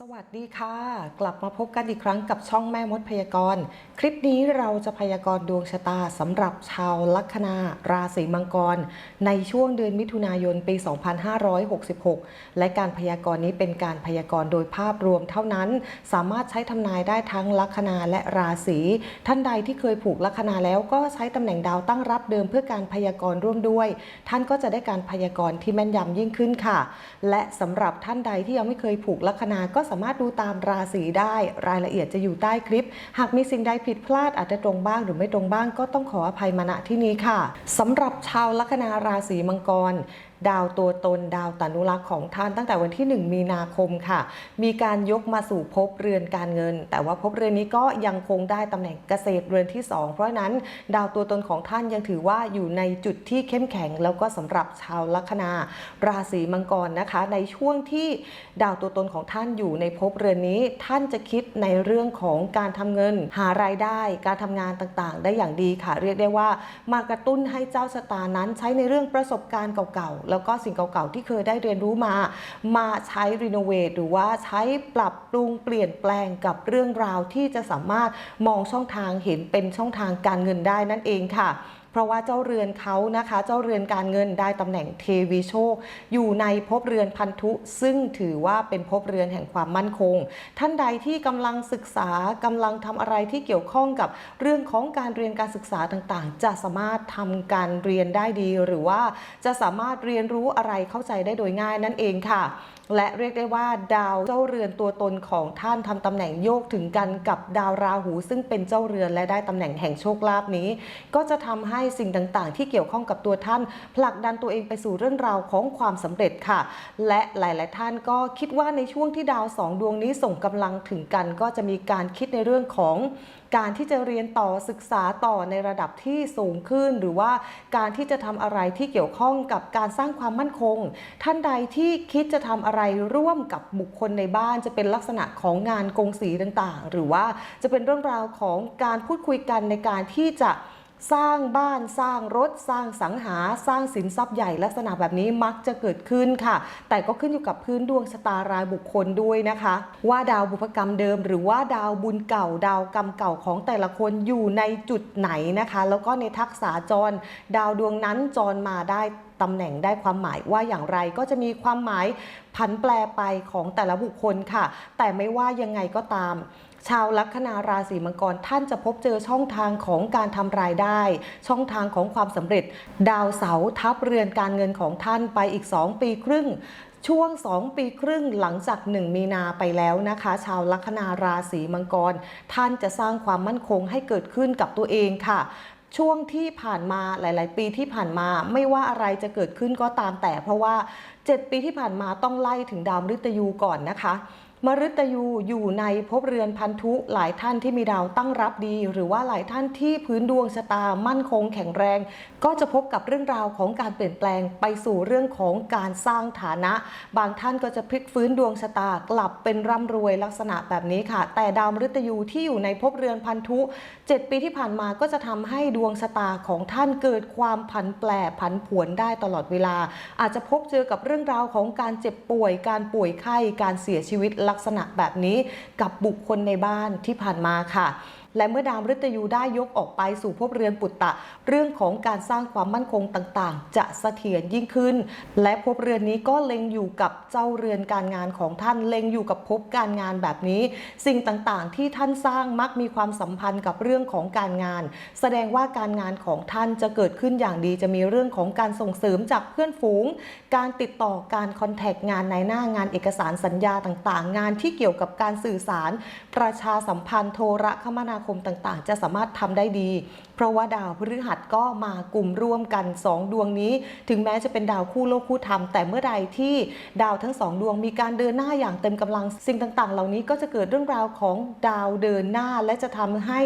สวัสดีค่ะ กลับมาพบกันอีกครั้งกับช่องแม่มดพยากรณ์ คลิปนี้เราจะพยากรณ์ดวงชะตาสำหรับชาวลัคนาราศีมังกร ในช่วงเดือนมิถุนายนปี 2566 และการพยากรณ์นี้เป็นการพยากรณ์โดยภาพรวมเท่านั้น สามารถใช้ทำนายได้ทั้งลัคนาและราศีท่านใดที่เคยผูกลัคนาแล้วก็ใช้ตำแหน่งดาวตั้งรับเดิมเพื่อการพยากรณ์ร่วมด้วย ท่านก็จะได้การพยากรณ์ที่แม่นยำยิ่งขึ้นค่ะ และสำหรับท่านใดที่ยังไม่เคยผูกลัคนาก็สามารถดูตามราศีได้ รายละเอียดจะอยู่ใต้คลิป หากมีสิ่งใดผิดพลาดอาจจะตรงบ้างหรือไม่ตรงบ้างก็ต้องขออภัยมาณที่นี้ค่ะสำหรับชาวลัคนาราศีมังกร ดาวตัวตนดาวตานุรักษ์ของท่านตั้งแต่วันที่ 1 มีนาคมค่ะ มีการยกมาสู่ภพเรือนการเงิน แต่ว่าภพเรือนนี้ก็ยังคงได้ตำแหน่งเกษตรเรือนที่ 2 เพราะฉะนั้น ดาวตัวตนของท่านยังถือว่าอยู่ในจุดที่เข้มแข็ง แล้วก็สำหรับชาวลัคนาราศีมังกรนะคะ ในช่วงที่ดาวตัวตนของท่านอยู่ในภพเรือนนี้ ท่านจะคิดในเรื่องของการทำเงิน หารายได้ การทำงานต่างๆ ได้อย่างดีค่ะ เรียกได้ว่ามากระตุ้นให้เจ้าชะตานั้นใช้ในเรื่องประสบการณ์เก่าๆแล้วก็สิ่งเก่าๆที่เคยได้เรียนรู้มา มาใช้รีโนเวทหรือว่าใช้ปรับปรุงเปลี่ยนแปลงกับเรื่องราวที่จะสามารถมองช่องทางเห็นเป็นช่องทางการเงินได้นั่นเองค่ะ เพราะว่าเจ้าเรือนเขานะคะ เจ้าเรือนการเงินได้ตำแหน่งเทวีโชค อยู่ในภพเรือนพันธุ ซึ่งถือว่าเป็นภพเรือนแห่งความมั่นคง ท่านใดที่กำลังศึกษากำลังทำอะไรที่เกี่ยวข้องกับเรื่องของการเรียนการศึกษาต่างๆ จะสามารถทำการเรียนได้ดี หรือว่าจะสามารถเรียนรู้อะไรเข้าใจได้โดยง่ายนั่นเองค่ะ และเรียกได้ว่าดาวเจ้าเรือนตัวตนของท่านทำตำแหน่งโยกถึงกันกับดาวราหู ซึ่งเป็นเจ้าเรือนและได้ตำแหน่งแห่งโชคลาภนี้ ก็จะทำให้สิ่งต่างๆ ที่เกี่ยวข้องกับตัวท่าน ผลักดันตัวเองไปสู่เรื่องราวของความสำเร็จค่ะ และหลาย ๆ ท่านก็คิดว่าในช่วงที่ดาวสองดวงนี้ส่งกำลังถึงกันก็จะมีการคิดในเรื่องของการที่จะเรียนต่อศึกษาต่อในระดับที่สูงขึ้น หรือว่าการที่จะทำอะไรที่เกี่ยวข้องกับการสร้างความมั่นคง ท่านใดที่คิดจะทำอะไรร่วมกับบุคคลในบ้านจะเป็นลักษณะของงานกงสีต่างๆ หรือว่าจะเป็นเรื่องราวของการพูดคุยกันในการที่จะ สร้างบ้านสร้างรถสร้างสังหาสร้างสินทรัพย์ใหญ่ลักษณะแบบนี้มักจะเกิดขึ้นค่ะ แต่ก็ขึ้นอยู่กับพื้นดวงชะตารายบุคคลด้วยนะคะ ว่าดาวบุพกรรมเดิม หรือว่าดาวบุญเก่าดาวกรรมเก่าของแต่ละคนอยู่ในจุดไหนนะคะ แล้วก็ในทักษะจร ดาวดวงนั้นจรมาได้ตำแหน่งได้ความหมายว่าอย่างไรก็จะมีความหมายผันแปรไปของแต่ละบุคคลค่ะ แต่ไม่ว่ายังไงก็ตาม ชาวลัคนาราศีมังกรท่านจะพบเจอช่องทางของการทำรายได้ ช่องทางของความสำเร็จ ดาวเสาร์ทับเรือนการเงินของท่านไปอีก 2 ปีครึ่งช่วง 2 ปีครึ่งหลังจาก 1 มีนาไปแล้วนะคะ ชาวลัคนาราศีมังกร ท่านจะสร้างความมั่นคงให้เกิดขึ้นกับตัวเองค่ะช่วงที่ผ่านมาหลาย ๆ ปีที่ผ่านมาไม่ว่าอะไรจะเกิดขึ้นก็ตามแต่ เพราะว่า 7 ปีที่ผ่านมาต้องไล่ถึงดาวมฤตยูก่อนนะคะ มฤตยูอยู่ในภพเรือนพันธุหลายท่านที่มีดาวตั้งรับดี หรือว่าหลายท่านที่พื้นดวงชะตามั่นคงแข็งแรง ก็จะพบกับเรื่องราวของการเปลี่ยนแปลงไปสู่เรื่องของการสร้างฐานะ บางท่านก็จะพลิกฟื้นดวงชะตากลับเป็นร่ำรวยลักษณะแบบนี้ค่ะ แต่ดาวมฤตยูที่อยู่ในภพเรือนพันธุ 7 ปีที่ผ่านมาก็จะทำให้ดวงชะตาของท่านเกิดความผันแปรผันผวนได้ตลอดเวลา อาจจะพบเจอกับเรื่องราวของการเจ็บป่วย การป่วยไข้การเสียชีวิตลักษณะแบบนี้กับบุคคลในบ้านที่ผ่านมาค่ะ และเมื่อดาวมฤตยูได้ยกออกไปสู่ภพเรือนปุตตะ เรื่องของการสร้างความมั่นคงต่างๆ จะเสถียรยิ่งขึ้น และภพเรือนนี้ก็เล็งอยู่กับเจ้าเรือนการงานของท่านเล็งอยู่กับภพการงานแบบนี้ สิ่งต่างๆ ที่ท่านสร้างมักมีความสัมพันธ์กับเรื่องของการงาน แสดงว่าการงานของท่านจะเกิดขึ้นอย่างดีจะมีเรื่องของการส่งเสริมจากเพื่อนฝูง การติดต่อการคอนแทคงานในหน้างานเอกสารสัญญาต่างๆ งานที่เกี่ยวกับการสื่อสาร ประชาสัมพันธ์โทรคมนาคมต่างๆ จะสามารถทำได้ดี เพราะว่าดาวพฤหัสก็มากลุ่มร่วมกัน 2 ดวงนี้ ถึงแม้จะเป็นดาวคู่โลกคู่ธรรม แต่เมื่อใดที่ดาวทั้งสองดวงมีการเดินหน้าอย่างเต็มกำลังสิ่งต่าง ๆ เหล่านี้ก็จะเกิดเรื่องราวของดาวเดินหน้า และจะทำให้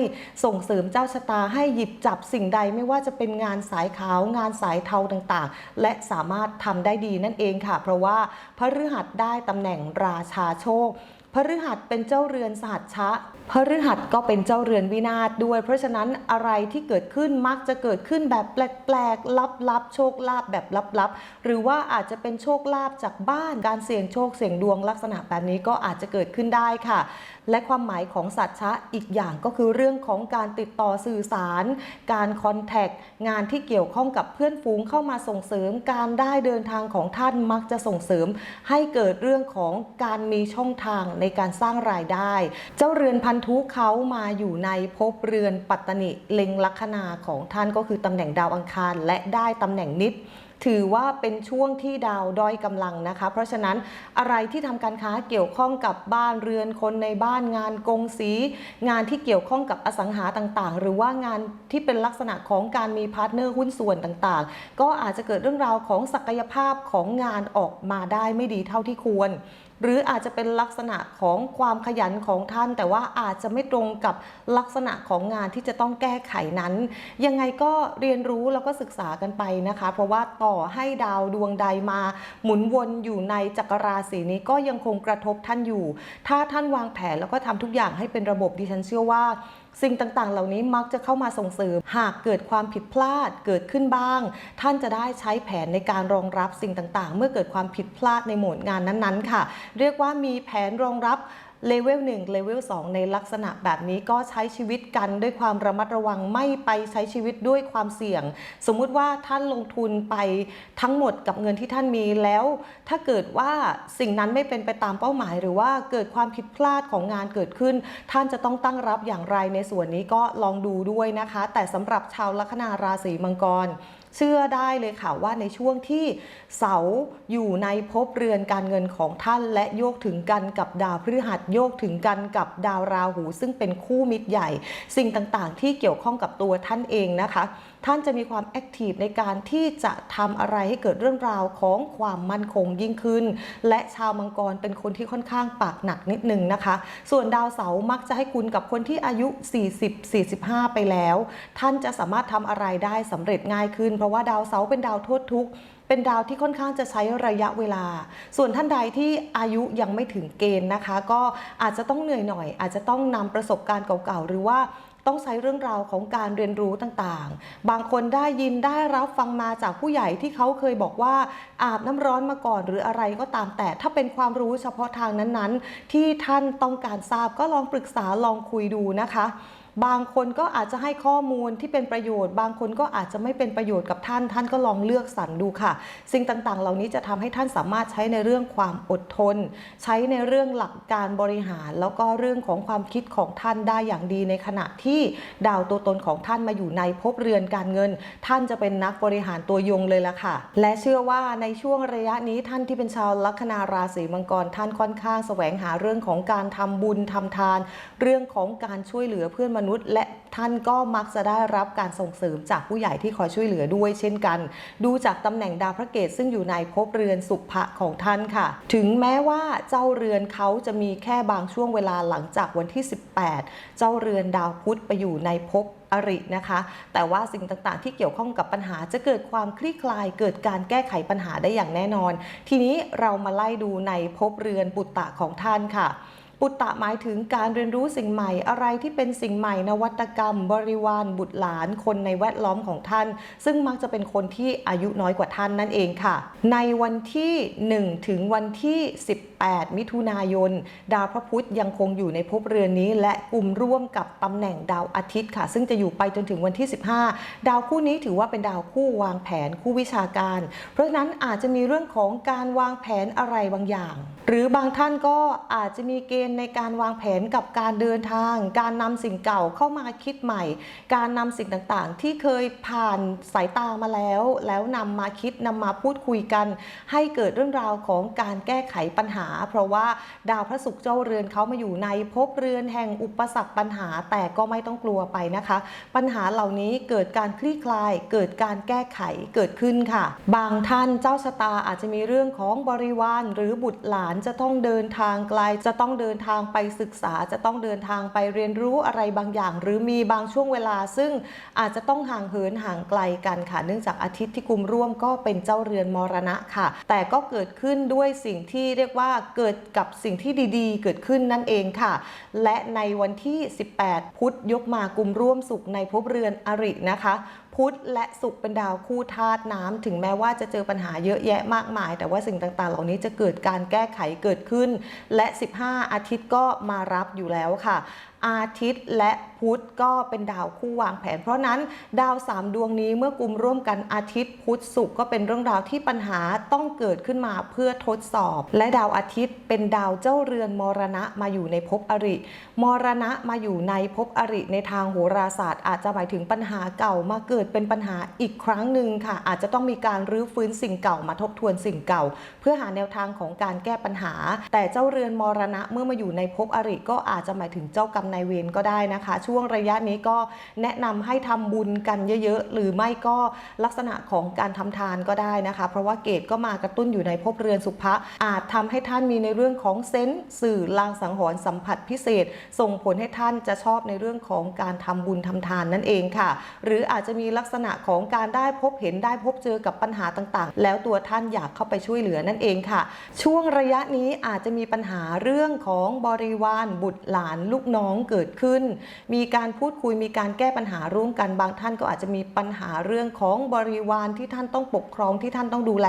ส่งเสริมเจ้าชะตาให้หยิบจับสิ่งใดไม่ว่าจะเป็นงานสายขาวงานสายเทาต่างๆ และสามารถทำได้ดีนั่นเองค่ะ เพราะว่าพฤหัสได้ตำแหน่งราชาโชคพฤหัสเป็นเจ้าเรือนสหัชชะพฤหัสก็เป็นเจ้าเรือนวินาศด้วย เพราะฉะนั้นอะไรที่เกิดขึ้นมักจะเกิดขึ้นแบบแปลกๆ ลับๆ โชคลาภแบบลับๆ หรือว่าอาจจะเป็นโชคลาภจากบ้าน การเสี่ยงโชคเสี่ยงดวงลักษณะแบบนี้ก็อาจจะเกิดขึ้นได้ค่ะและความหมายของสัตชะอีกอย่างก็คือเรื่องของการติดต่อสื่อสาร การคอนแทคงานที่เกี่ยวข้องกับเพื่อนฝูงเข้ามาส่งเสริม การได้เดินทางของท่านมักจะส่งเสริม ให้เกิดเรื่องของการมีช่องทางในการสร้างรายได้ เจ้าเรือนพันธุเขามาอยู่ในภพเรือนปัตตนิเล็งลัคนาของท่านก็คือตำแหน่งดาวอังคาร และได้ตำแหน่งนิด ถือว่าเป็นช่วงที่ดาวด้อยกำลังนะคะ เพราะฉะนั้นอะไรที่ทำการค้าเกี่ยวข้องกับบ้านเรือนคนในบ้านงานกงสี งานที่เกี่ยวข้องกับอสังหาต่างๆ หรือว่างานที่เป็นลักษณะของการมีพาร์ทเนอร์หุ้นส่วนต่างๆ ก็อาจจะเกิดเรื่องราวของศักยภาพของงานออกมาได้ไม่ดีเท่าที่ควร หรืออาจจะเป็นลักษณะของความขยันของท่าน แต่ว่าอาจจะไม่ตรงกับลักษณะของงานที่จะต้องแก้ไขนั้น ยังไงก็เรียนรู้แล้วก็ศึกษากันไปนะคะ เพราะว่าต่อให้ดาวดวงใดมา หมุนวนอยู่ในจักรราศีนี้ก็ยังคงกระทบท่านอยู่ ถ้าท่านวางแผนแล้วก็ทำทุกอย่างให้เป็นระบบดิฉันเชื่อว่าสิ่งต่างๆ เหล่านี้มักจะเข้ามาส่งเสริม หากเกิดความผิดพลาดเกิดขึ้นบ้าง ท่านจะได้ใช้แผนในการรองรับสิ่งต่างๆ เมื่อเกิดความผิดพลาดในโหมดงานนั้นๆ ค่ะ เรียกว่ามีแผนรองรับ เลเวล1เลเวล2ในลักษณะแบบนี้ก็ใช้ชีวิตกันด้วยความระมัดระวังไม่ไปใช้ชีวิตด้วยความเสี่ยง สมมุติว่าท่านลงทุนไปทั้งหมดกับเงินที่ท่านมีแล้ว ถ้าเกิดว่าสิ่งนั้นไม่เป็นไปตามเป้าหมาย หรือว่าเกิดความผิดพลาดของงานเกิดขึ้น ท่านจะต้องตั้งรับอย่างไรในส่วนนี้ก็ลองดูด้วยนะคะ แต่สำหรับชาวลัคนาราศีมังกร เชื่อได้เลยค่ะว่าในช่วงที่เสาอยู่ในภพเรือนการเงินของท่านและโยกถึงกันกับดาวพฤหัสโยกถึงกันกับดาวราหู ซึ่งเป็นคู่มิตรใหญ่ สิ่งต่างๆ ที่เกี่ยวข้องกับตัวท่านเองนะคะ ท่านจะมีความแอคทีฟในการที่จะทำอะไรให้เกิดเรื่องราวของความมั่นคงยิ่งขึ้น และชาวมังกรเป็นคนที่ค่อนข้างปากหนักนิดนึงนะคะ ส่วนดาวเสามักจะให้คุณกับคนที่อายุ 40-45 ไปแล้ว ท่านจะสามารถทำอะไรได้สำเร็จง่ายขึ้นเพราะว่าดาวเสาร์เป็นดาวโทษทุกข์เป็นดาวที่ค่อนข้างจะใช้ระยะเวลา ส่วนท่านใดที่อายุยังไม่ถึงเกณฑ์นะคะ ก็อาจจะต้องเหนื่อยหน่อย อาจจะต้องนำประสบการณ์เก่าๆ หรือว่าต้องใช้เรื่องราวของการเรียนรู้ต่างๆ บางคนได้ยินได้รับฟังมาจากผู้ใหญ่ที่เขาเคยบอกว่าอาบน้ำร้อนมาก่อนหรืออะไรก็ตามแต่ ถ้าเป็นความรู้เฉพาะทางนั้นๆ ที่ท่านต้องการทราบก็ลองปรึกษาลองคุยดูนะคะ บางคนก็อาจจะให้ข้อมูลที่เป็นประโยชน์ บางคนก็อาจจะไม่เป็นประโยชน์กับท่าน ท่านก็ลองเลือกสรรดูค่ะ สิ่งต่างๆ เหล่านี้จะทำให้ท่านสามารถใช้ในเรื่องความอดทน ใช้ในเรื่องหลักการบริหาร แล้วก็เรื่องของความคิดของท่านได้อย่างดีในขณะที่ดาวตัวตนของท่านมาอยู่ในภพเรือนการเงิน ท่านจะเป็นนักบริหารตัวยงเลยละค่ะ และเชื่อว่าในช่วงระยะนี้ท่านที่เป็นชาวลัคนาราศีมังกรท่านค่อนข้างแสวงหาเรื่องของการทำบุญทำทาน เรื่องของการช่วยเหลือเพื่อนมนุษย์ และท่านก็มักจะได้รับการส่งเสริมจากผู้ใหญ่ที่คอยช่วยเหลือด้วยเช่นกัน ดูจากตำแหน่งดาวพระเกตซึ่งอยู่ในภพเรือนสุภะของท่านค่ะ ถึงแม้ว่าเจ้าเรือนเขาจะมีแค่บางช่วงเวลาหลังจากวันที่ 18 เจ้าเรือนดาวพุธไปอยู่ในภพอรินะคะ แต่ว่าสิ่งต่างๆ ที่เกี่ยวข้องกับปัญหาจะเกิดความคลี่คลาย เกิดการแก้ไขปัญหาได้อย่างแน่นอน ทีนี้เรามาไล่ดูในภพเรือนปุตตะของท่านค่ะ ปุตตะหมายถึงการเรียนรู้สิ่งใหม่อะไรที่เป็นสิ่งใหม่นวัตกรรม บริวารบุตรหลานคนในแวดล้อมของท่าน ซึ่งมักจะเป็นคนที่อายุน้อยกว่าท่านนั่นเองค่ะ ในวันที่ 1 ถึงวันที่ 18 มิถุนายน ดาวพระพุธยังคงอยู่ในภพเรือนนี้ และกลุ่มร่วมกับตำแหน่งดาวอาทิตย์ค่ะ ซึ่งจะอยู่ไปจนถึงวันที่ 15 ดาวคู่นี้ถือว่าเป็นดาวคู่วางแผนคู่วิชาการ เพราะฉะนั้นอาจจะมีเรื่องของการวางแผนอะไรบางอย่าง หรือบางท่านก็อาจจะมีเกณฑ์ในการวางแผนกับการเดินทาง การนำสิ่งเก่าเข้ามาคิดใหม่ การนำสิ่งต่างๆ ที่เคยผ่านสายตามาแล้ว แล้วนำมาคิดนำมาพูดคุยกัน ให้เกิดเรื่องราวของการแก้ไขปัญหา เพราะว่าดาวพระศุกร์เจ้าเรือนเขามาอยู่ในภพเรือนแห่งอุปสรรคปัญหาแต่ก็ไม่ต้องกลัวไปนะคะ ปัญหาเหล่านี้เกิดการคลี่คลาย เกิดการแก้ไขเกิดขึ้นค่ะ บางท่านเจ้าชะตาอาจจะมีเรื่องของบริวารหรือบุตรหลานจะต้องเดินทางไกล จะต้องเดินทางไปศึกษา จะต้องเดินทางไปเรียนรู้อะไรบางอย่าง หรือมีบางช่วงเวลา ซึ่งอาจจะต้องห่างเหินห่างไกลกันค่ะ เนื่องจากอาทิตย์ที่กุมร่วมก็เป็นเจ้าเรือนมรณะค่ะ แต่ก็เกิดขึ้นด้วยสิ่งที่เรียกว่าเกิดกับสิ่งที่ดีๆ เกิดขึ้นนั่นเองค่ะ และในวันที่ 18 พุธยกมากุมร่วมสุขในภพเรือนอรินะคะ พุธและศุกร์เป็นดาวคู่ธาตุน้ำถึงแม้ว่าจะเจอปัญหาเยอะแยะมากมาย แต่ว่าสิ่งต่างๆ เหล่านี้จะเกิดการแก้ไขเกิดขึ้น และ 15 อาทิตย์ก็มารับอยู่แล้วค่ะ อาทิตย์และพุธก็เป็นดาวคู่วางแผน เพราะนั้นดาวสามดวงนี้เมื่อกลุ่มร่วมกันอาทิตย์พุธศุกร์ก็เป็นเรื่องราวที่ปัญหาต้องเกิดขึ้นมาเพื่อทดสอบ และดาวอาทิตย์เป็นดาวเจ้าเรือนมรณะมาอยู่ในภพอริ มรณะมาอยู่ในภพอริในทางโหราศาสตร์ อาจจะหมายถึงปัญหาเก่ามาเกิดเป็นปัญหาอีกครั้งหนึ่งค่ะ อาจจะต้องมีการรื้อฟื้นสิ่งเก่ามาทบทวนสิ่งเก่า เพื่อหาแนวทางของการแก้ปัญหา แต่เจ้าเรือนมรณะเมื่อมาอยู่ในภพอริก็อาจจะหมายถึงเจ้ากรรมนายเวรก็ได้นะคะ ช่วงระยะนี้ก็แนะนำให้ทำบุญกันเยอะๆ หรือไม่ก็ลักษณะของการทำทานก็ได้นะคะ เพราะว่าเกตก็มากระตุ้นอยู่ในภพเรือนสุภะอาจทำให้ท่านมีในเรื่องของเซนส์สื่อลางสังหรณ์สัมผัสพิเศษ ส่งผลให้ท่านจะชอบในเรื่องของการทำบุญทำทานนั่นเองค่ะ หรืออาจจะมีลักษณะของการได้พบเห็นได้พบเจอกับปัญหาต่างๆ แล้วตัวท่านอยากเข้าไปช่วยเหลือนั่นเองค่ะ ช่วงระยะนี้อาจจะมีปัญหาเรื่องของบริวารบุตรหลานลูกน้องเกิดขึ้น มีการพูดคุยมีการแก้ปัญหาร่วมกันบางท่านก็อาจจะมีปัญหาเรื่องของบริวารที่ท่านต้องปกครองที่ท่านต้องดูแล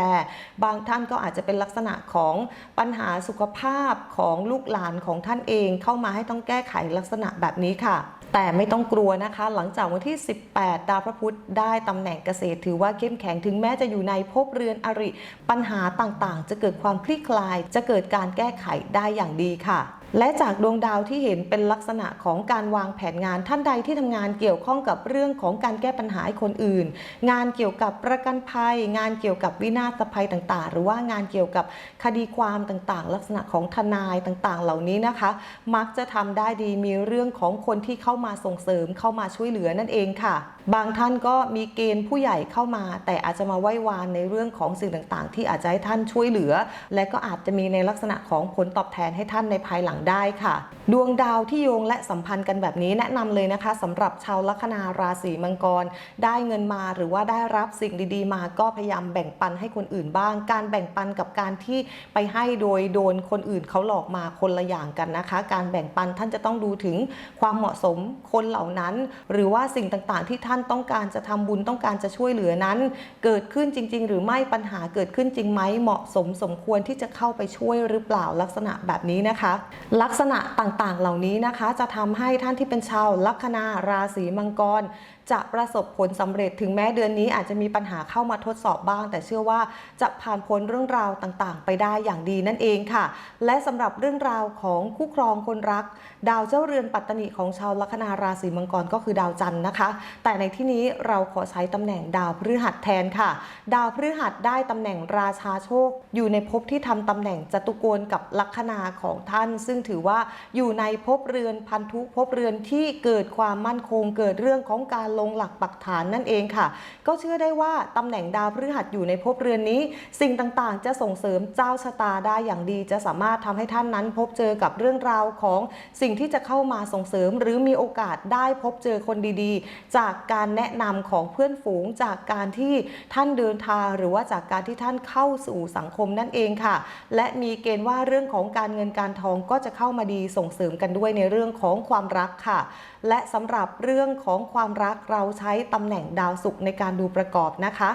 บางท่านก็อาจจะเป็นลักษณะของปัญหาสุขภาพของลูกหลานของท่านเองเข้ามาให้ต้องแก้ไขลักษณะแบบนี้ค่ะแต่ไม่ต้องกลัวนะคะ หลังจากวันที่ 18 ดาวพระพุธได้ตำแหน่งเกษตร ถือว่าเข้มแข็งถึงแม้จะอยู่ในภพเรือนอริ ปัญหาต่างๆ จะเกิดความคลี่คลาย จะเกิดการแก้ไขได้อย่างดีค่ะ และจากดวงดาวที่เห็นเป็นลักษณะของการวางแผนงานท่านใดที่ทำงานเกี่ยวข้องกับเรื่องของการแก้ปัญหาคนอื่น งานเกี่ยวกับประกันภัย งานเกี่ยวกับวินาศภัยต่างๆ หรือว่างานเกี่ยวกับคดีความต่างๆ ลักษณะของทนายต่างๆ เหล่านี้นะคะ มักจะทำได้ดีมีเรื่องของคนที่เข้ามาส่งเสริมเข้ามาช่วยเหลือนั่นเองค่ะบางท่านก็มีเกณฑ์ผู้ใหญ่เข้ามา แต่อาจจะมาไหว้วานในเรื่องของสิ่งต่างๆ ที่อาจจะให้ท่านช่วยเหลือ และก็อาจจะมีในลักษณะของผลตอบแทนให้ท่านในภายหลังได้ค่ะ ดวงดาวที่โยงและสัมพันธ์กันแบบนี้แนะนำเลยนะคะสำหรับชาวลัคนาราศีมังกร ได้เงินมาหรือว่าได้รับสิ่งดีๆ มาก็พยายามแบ่งปันให้คนอื่นบ้าง การแบ่งปันกับการที่ไปให้โดยโดนคนอื่นเขาหลอกมาคนละอย่างกันนะคะ การแบ่งปันท่านจะต้องดูถึงความเหมาะสมคนเหล่านั้น หรือว่าสิ่งต่างๆที่ท่านานต้องการจะทำบุญต้องการจะช่วยเหลือนั้น เกิดขึ้นจริง ๆ หรือไม่ปัญหาเกิดขึ้นจริงไหมเหมาะสมสมควรที่จะเข้าไปช่วยหรือเปล่าลักษณะแบบนี้นะคะ ลักษณะต่างๆเหล่านี้นะคะจะทำให้ท่านที่เป็นชาวลัคนาราศีมังกรจะประสบผลสำเร็จถึงแม้เดือนนี้อาจจะมีปัญหาเข้ามาทดสอบบ้าง แต่เชื่อว่าจะผ่านพ้นเรื่องราวต่างๆ ไปได้อย่างดีนั่นเองค่ะ และสำหรับเรื่องราวของคู่ครองคนรัก ดาวเจ้าเรือนปัตตนิของชาวลัคนาราศีมังกรก็คือดาวจันทร์นะคะ แต่ในที่นี้เราขอใช้ตำแหน่งดาวพฤหัสแทนค่ะ ดาวพฤหัสได้ตำแหน่งราชาโชค อยู่ในภพที่ทำตำแหน่งจตุโกณกับลัคนาของท่าน ซึ่งถือว่าอยู่ในภพเรือนพันธุภพเรือนที่เกิดความมั่นคงเกิดเรื่องของการลงหลักปักฐานนั่นเองค่ะ ก็เชื่อได้ว่าตำแหน่งดาวพฤหัสอยู่ในภพเรือนนี้ สิ่งต่างๆ จะส่งเสริมเจ้าชะตาได้อย่างดี จะสามารถทำให้ท่านนั้นพบเจอกับเรื่องราวของสิ่งที่จะเข้ามาส่งเสริม หรือมีโอกาสได้พบเจอคนดีๆ จากการแนะนำของเพื่อนฝูงจากการที่ท่านเดินทางหรือว่าจากการที่ท่านเข้าสู่สังคมนั่นเองค่ะ และมีเกณฑ์ว่าเรื่องของการเงินการทองก็จะเข้ามาดีส่งเสริมกันด้วยในเรื่องของความรักค่ะ และสำหรับเรื่องของความรักเราใช้ตำแหน่งดาวศุกร์ในการดูประกอบนะคะ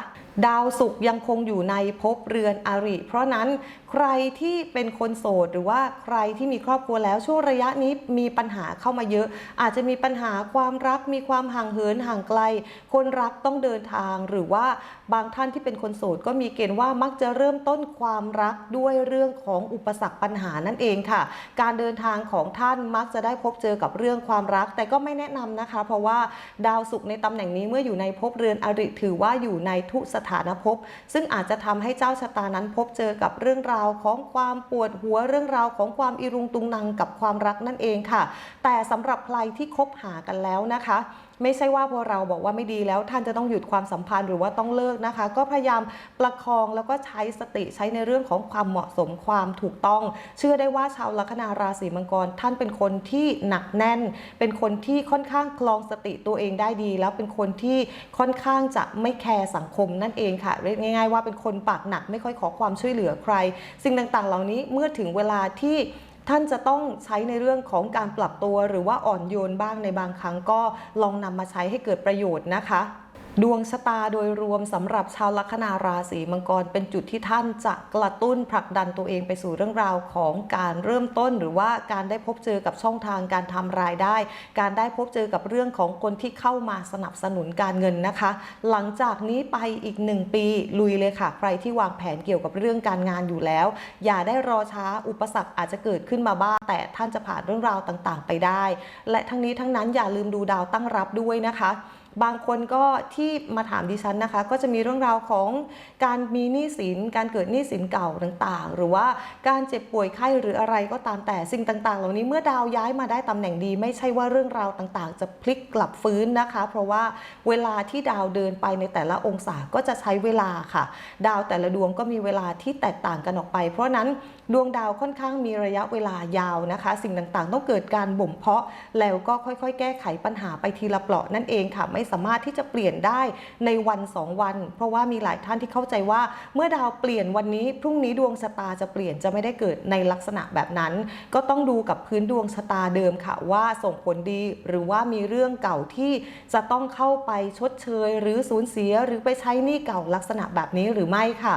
ดาวศุกร์ยังคงอยู่ในภพเรือนอริ เพราะนั้นใครที่เป็นคนโสดหรือว่าใครที่มีครอบครัวแล้วช่วงระยะนี้มีปัญหาเข้ามาเยอะ อาจจะมีปัญหาความรักมีความห่างเหินห่างไกล คนรักต้องเดินทางหรือว่าบางท่านที่เป็นคนโสดก็มีเกณฑ์ว่ามักจะเริ่มต้นความรักด้วยเรื่องของอุปสรรคปัญหานั่นเองค่ะ การเดินทางของท่านมักจะได้พบเจอกับเรื่องความรัก แต่ก็ไม่แนะนำนะคะ เพราะว่าดาวศุกร์ในตำแหน่งนี้เมื่ออยู่ในภพเรือนอริถือว่าอยู่ในทุสถานภพซึ่งอาจจะทำให้เจ้าชะตานั้นพบเจอกับเรื่องราวของความปวดหัวเรื่องราวของความอิรุงตุงนังกับความรักนั่นเองค่ะ แต่สำหรับใครที่คบหากันแล้วนะคะ ไม่ใช่ว่าพอเราบอกว่าไม่ดีแล้วท่านจะต้องหยุดความสัมพันธ์หรือว่าต้องเลิกนะคะ ก็พยายามประคองแล้วก็ใช้สติใช้ในเรื่องของความเหมาะสมความถูกต้อง เชื่อได้ว่าชาวลัคนาราศีมังกร ท่านเป็นคนที่หนักแน่น เป็นคนที่ค่อนข้างคลองสติตัวเองได้ดี แล้วเป็นคนที่ค่อนข้างจะไม่แคร์สังคมนั่นเองค่ะเรียกง่าย ๆ ว่าเป็นคนปากหนักไม่ค่อยขอความช่วยเหลือใคร สิ่งต่างๆ เหล่านี้เมื่อถึงเวลาที่ ท่านจะต้องใช้ในเรื่องของการปรับตัวหรือว่าอ่อนโยนบ้างในบางครั้งก็ลองนำมาใช้ให้เกิดประโยชน์นะคะ ดวงชะตาโดยรวมสำหรับชาวลัคนาราศีมังกรเป็นจุดที่ท่านจะกระตุ้นผลักดันตัวเองไปสู่เรื่องราวของการเริ่มต้น หรือว่าการได้พบเจอกับช่องทางการทำรายได้ การได้พบเจอกับเรื่องของคนที่เข้ามาสนับสนุนการเงินนะคะ หลังจากนี้ไปอีกหนึ่งปีลุยเลยค่ะ ใครที่วางแผนเกี่ยวกับเรื่องการงานอยู่แล้ว อย่าได้รอช้าอุปสรรคอาจจะเกิดขึ้นมาบ้างแต่ท่านจะผ่านเรื่องราวต่างๆ ไปได้ และทั้งนี้ทั้งนั้นอย่าลืมดูดาวตั้งรับด้วยนะคะ บางคนก็ที่มาถามดิฉันนะคะ ก็จะมีเรื่องราวของการมีหนี้สิน การเกิดหนี้สินเก่าต่างๆ หรือว่าการเจ็บป่วยไข้หรืออะไรก็ตามแต่สิ่งต่างๆ เหล่านี้เมื่อดาวย้ายมาได้ตำแหน่งดี ไม่ใช่ว่าเรื่องราวต่างๆ จะพลิกกลับฟื้นนะคะ เพราะว่าเวลาที่ดาวเดินไปในแต่ละองศาก็จะใช้เวลาค่ะ ดาวแต่ละดวงก็มีเวลาที่แตกต่างกันออกไป เพราะนั้นดวงดาวค่อนข้างมีระยะเวลายาวนะคะ สิ่งต่างๆ ต้องเกิดการบ่มเพาะแล้วก็ค่อยๆ แก้ไขปัญหาไปทีละเปราะนั่นเองค่ะไม่สามารถที่จะเปลี่ยนได้ในวันสองวัน เพราะว่ามีหลายท่านที่เข้าใจว่า เมื่อดาวเปลี่ยนวันนี้พรุ่งนี้ดวงชะตาจะเปลี่ยนจะไม่ได้เกิดในลักษณะแบบนั้น ก็ต้องดูกับพื้นดวงชะตาเดิมค่ะว่าส่งผลดีหรือว่ามีเรื่องเก่าที่จะต้องเข้าไปชดเชย หรือสูญเสียหรือไปใช้หนี้เก่าลักษณะแบบนี้หรือไม่ค่ะ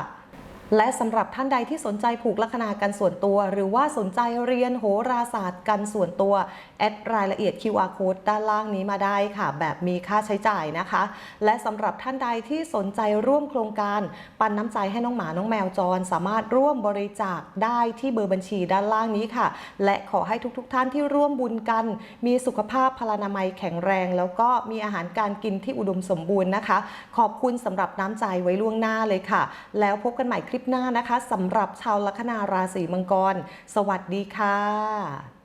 และสำหรับท่านใดที่สนใจผูกลัคนากันส่วนตัว หรือว่าสนใจเรียนโหราศาสตร์กันส่วนตัว แอดรายละเอียด QR code ด้านล่างนี้มาได้ค่ะ แบบมีค่าใช้จ่ายนะคะ และสำหรับท่านใดที่สนใจร่วมโครงการ ปันน้ำใจให้น้องหมาน้องแมวจร สามารถร่วมบริจาคได้ที่เบอร์บัญชีด้านล่างนี้ค่ะ และขอให้ทุกๆทท่านที่ร่วมบุญกัน มีสุขภาพพลานามัยแข็งแรง แล้วก็มีอาหารการกินที่อุดมสมบูรณ์นะคะ ขอบคุณสำหรับน้ำใจไว้ล่วงหน้าเลยค่ะ แล้วพบกันใหม่คลิปลิปหน้านะคะสำหรับชาวลัคนาราศีมังกร สวัสดีค่ะ